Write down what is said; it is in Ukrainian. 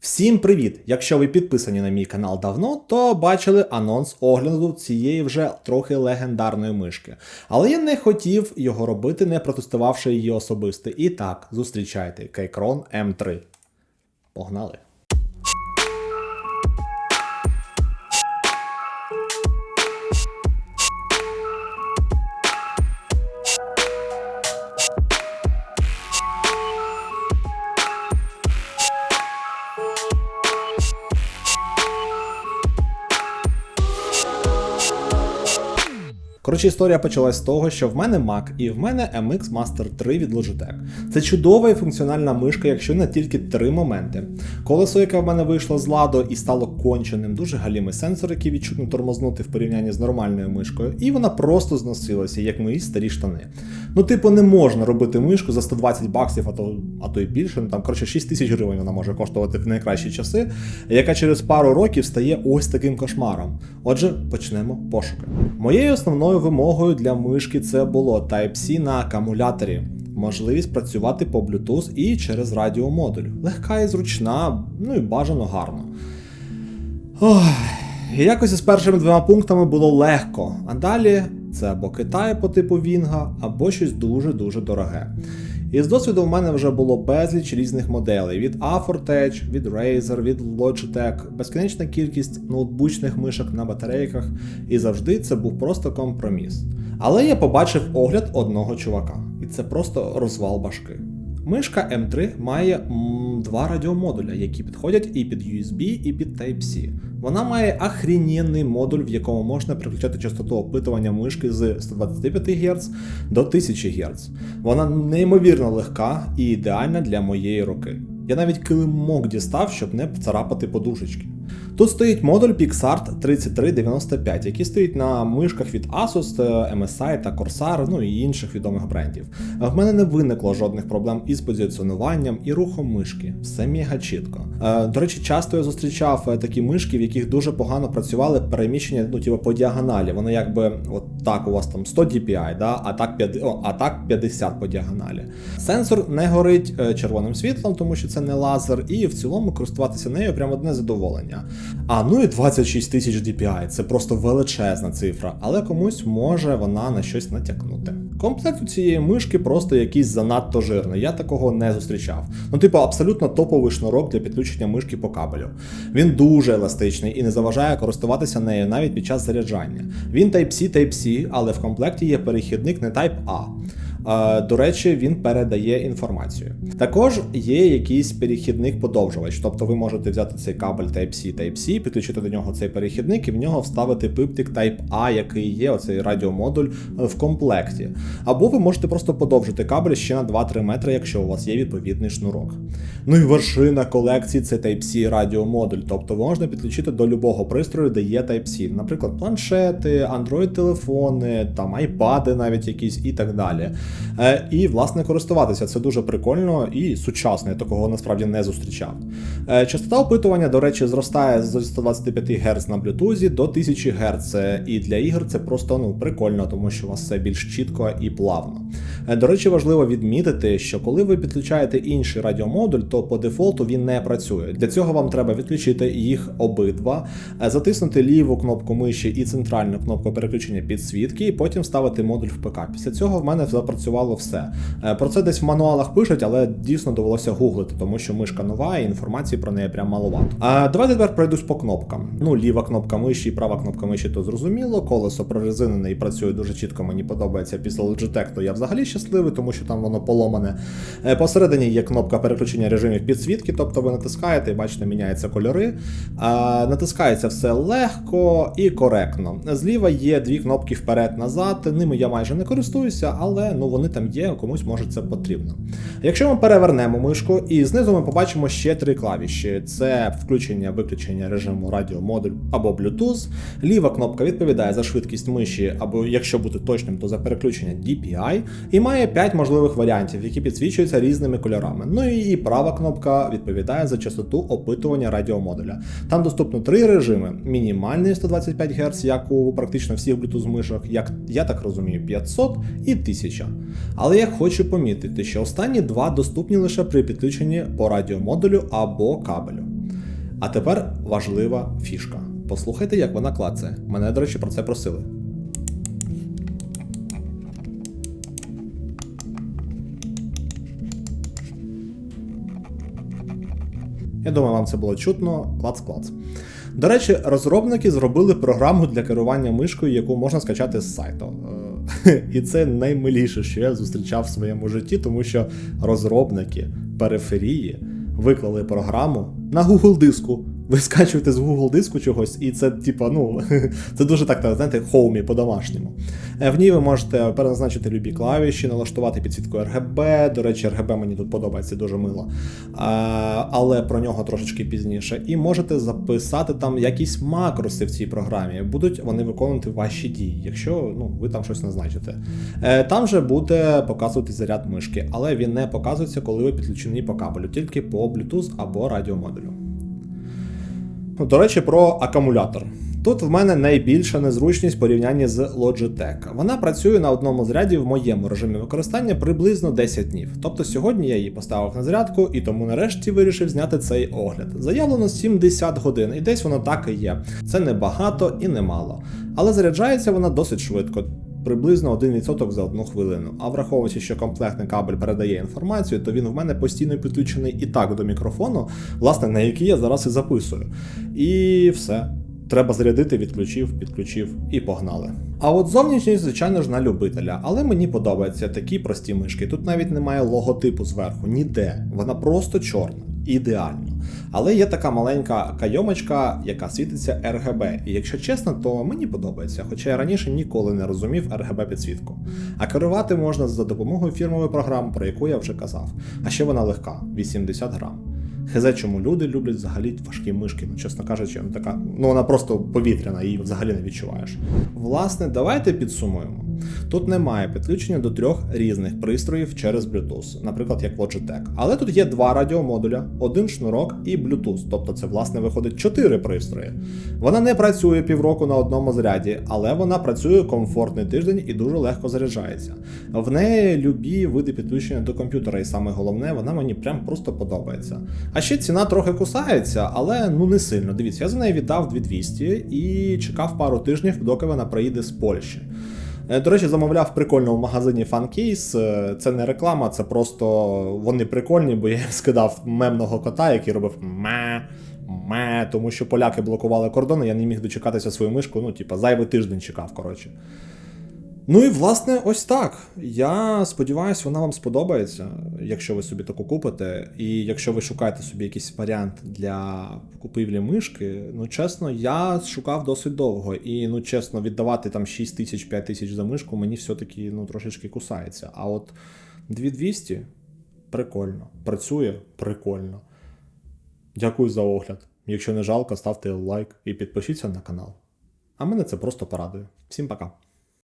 Всім привіт! Якщо ви підписані на мій канал давно, то бачили анонс огляду цієї вже трохи легендарної мишки. Але я не хотів його робити, не протестувавши її особисто. І так, зустрічайте Кейкрон М3. Погнали! Коротше, історія почалась з того, що в мене Mac і в мене MX Master 3 від Logitech. Це чудова і функціональна мишка, якщо не тільки три моменти. Колесо, яке в мене вийшло з ладу і стало конченим, дуже галімий сенсор, який відчутно тормознути в порівнянні з нормальною мишкою, і вона просто зносилася, як мої старі штани. Ну, типу, не можна робити мишку за 120 баксів, а то, а то й більше. Ну там коротше 6 тисяч гривень вона може коштувати в найкращі часи, яка через пару років стає ось таким кошмаром. Отже, почнемо пошуки. Моєю основною вимогою для мишки це було Type-C на акумуляторі. Можливість працювати по Bluetooth і через радіомодуль. Легка і зручна, ну і бажано гарно. Ох, якось із першими двома пунктами було легко, а далі це або Китай по типу Вінга, або щось дуже-дуже дороге. І з досвіду в мене вже було безліч різних моделей: від Afortech, від Razer, від Logitech, безкінечна кількість ноутбучних мишок на батарейках, і завжди це був просто компроміс. Але я побачив огляд одного чувака, і це просто розвал башки. Мишка M3 має два радіомодуля, які підходять і під USB, і під Type-C. Вона має охрененний модуль, в якому можна переключати частоту опитування мишки з 125 Гц до 1000 Гц. Вона неймовірно легка і ідеальна для моєї руки. Я навіть килимок дістав, щоб не царапати подушечки. Тут стоїть модуль PixArt 3395, який стоїть на мишках від Asus, MSI та Corsair, ну і інших відомих брендів. В мене не виникло жодних проблем із позиціонуванням і рухом мишки. Все мега чітко. Е, До речі, часто я зустрічав е, такі мишки, в яких дуже погано працювали переміщення ну, типу, по діагоналі. Воно якби от так у вас там 100 DPI, да? а, так 50, о, а так 50 по діагоналі. Сенсор не горить е, червоним світлом, тому що це не лазер, і в цілому користуватися нею прямо одне задоволення. А ну і 26 тисяч DPI, це просто величезна цифра, але комусь може вона на щось натякнути. Комплект у цієї мишки просто якийсь занадто жирний, я такого не зустрічав. Ну, типу, абсолютно топовий шнурок для підключення мишки по кабелю. Він дуже еластичний і не заважає користуватися нею навіть під час заряджання. Він Type-C Type-C, але в комплекті є перехідник не Type-A. До речі, він передає інформацію. Також є якийсь перехідник подовжувач, тобто ви можете взяти цей кабель Type-C Type-C, підключити до нього цей перехідник і в нього вставити пиптик Type-A, який є, оцей радіомодуль е, в комплекті. Або ви можете просто подовжити кабель ще на 2-3 метри, якщо у вас є відповідний шнурок. Ну і вершина колекції це Type-C радіомодуль, тобто можна підключити до любого пристрою, де є Type-C, наприклад, планшети, Android-телефони, там iPad навіть якісь і так далі. Е, і, власне, користуватися. Це дуже прикольно і сучасно, я такого насправді не зустрічав. Е, частота опитування, до речі, зростає з 125 Гц на Bluetooth до 1000 Гц. І для ігор це просто ну, прикольно, тому що у вас все більш чітко і плавно. Е, До речі, важливо відмітити, що коли ви підключаєте інший радіомодуль, то по дефолту він не працює. Для цього вам треба відключити їх обидва, затиснути ліву кнопку миші і центральну кнопку переключення підсвітки, і потім ставити модуль в ПК. Після цього в мене запрацювало все. Е, Про це десь в мануалах пишуть, але дійсно довелося гуглити, тому що мишка нова і інформації про неї прям маловато. А давайте тепер пройдусь по кнопкам. Ну, ліва кнопка миші права кнопка миші, то зрозуміло. Колесо прорезинене і працює дуже чітко. Мені подобається після Logitech, то я взагалі щасливий, тому що там воно поломане. Е, Посередині є кнопка переключення режимів підсвітки, тобто ви натискаєте і бачите, міняються кольори. А, натискається все легко і коректно. Зліва є дві кнопки вперед-назад. Ними я майже не користуюся, але ну вони там є, комусь може це потрібно. Якщо ми перевернемо мишку, і знизу ми побачимо ще три клавіші: це включення-виключення режиму радіомодуль або Bluetooth. Ліва кнопка відповідає за швидкість миші, або якщо бути точним, то за переключення DPI, і має 5 можливих варіантів, які підсвічуються різними кольорами. Ну і права кнопка відповідає за частоту опитування радіомодуля. Там доступно три режими: мінімальний 125 Гц, як у практично всіх Bluetooth мишок, як я так розумію, 500 і 1000. Але я хочу помітити, що останні два доступні лише при підключенні по радіомодулю або кабелю. А тепер важлива фішка. Послухайте, як вона клацає. Мене, до речі, про це просили. Я думаю, вам це було чутно. Клац-клац. До речі, розробники зробили програму для керування мишкою, яку можна скачати з сайту. І це наймиліше, що я зустрічав в своєму житті, тому що розробники периферії виклали програму на Google диску. Ви скачуєте з Google диску чогось, і це, типа, ну, це дуже так, знаєте, хоумі по-домашньому. Е, В ній ви можете переназначити любі клавіші, налаштувати підсвітку RGB. До речі, RGB мені тут подобається дуже мило. Але про нього трошечки пізніше. І можете записати там якісь макроси в цій програмі. Будуть вони виконувати ваші дії, якщо ну, ви там щось назначите. Е, Там же буде показувати заряд мишки, але він не показується, коли ви підключені по кабелю, тільки по Bluetooth або радіомодулю. До речі, про акумулятор. Тут в мене найбільша незручність в порівнянні з Logitech. Вона працює на одному заряді в моєму режимі використання приблизно 10 днів. Тобто сьогодні я її поставив на зарядку і тому нарешті вирішив зняти цей огляд. Заявлено 70 годин, і десь воно так і є. Це не багато і не мало. Але заряджається вона досить швидко. Приблизно 1% за одну хвилину. А враховуючи, що комплектний кабель передає інформацію, то він в мене постійно підключений і так до мікрофону, власне, на який я зараз і записую. І все. Треба зарядити, відключив, підключив і погнали. А от зовнішність, звичайно ж, на любителя, але мені подобаються такі прості мишки. Тут навіть немає логотипу зверху, ніде. Вона просто чорна, ідеально. Але є така маленька кайомочка, яка світиться RGB. І якщо чесно, то мені подобається, хоча я раніше ніколи не розумів RGB підсвітку. А керувати можна за допомогою фірмової програми, про яку я вже казав. А ще вона легка 80 грам. Хезе, чому люди люблять взагалі важкі мишки, ну чесно кажучи, ну така, ну вона просто повітряна, її взагалі не відчуваєш. Власне, давайте підсумуємо. Тут немає підключення до трьох різних пристроїв через Bluetooth, наприклад, як Logitech. Але тут є два радіомодуля, один шнурок і Bluetooth, тобто це власне виходить чотири пристрої. Вона не працює півроку на одному заряді, але вона працює комфортний тиждень і дуже легко заряджається. В неї любі види підключення до комп'ютера, і саме головне, вона мені прям просто подобається. А ще ціна трохи кусається, але ну не сильно. Дивіться, я за неї віддав 2200 і чекав пару тижнів, доки вона приїде з Польщі. Е, До речі, замовляв прикольно в магазині FunCase. Е, Це не реклама, це просто вони прикольні, бо я їм скидав мемного кота, який робив ме. Ме, тому що поляки блокували кордони, я не міг дочекатися свою мишку, ну, типа, зайвий тиждень чекав, коротше. Ну і власне, ось так. Я сподіваюся, вона вам сподобається, якщо ви собі таку купите. І якщо ви шукаєте собі якийсь варіант для купівлі мишки, ну чесно, я шукав досить довго. І ну чесно, віддавати там 6 тисяч 5 тисяч за мишку мені все-таки ну, трошечки кусається. А от 2200 прикольно. Працює прикольно. Дякую за огляд. Якщо не жалко, ставте лайк і підпишіться на канал. А мене це просто порадує. Всім пока.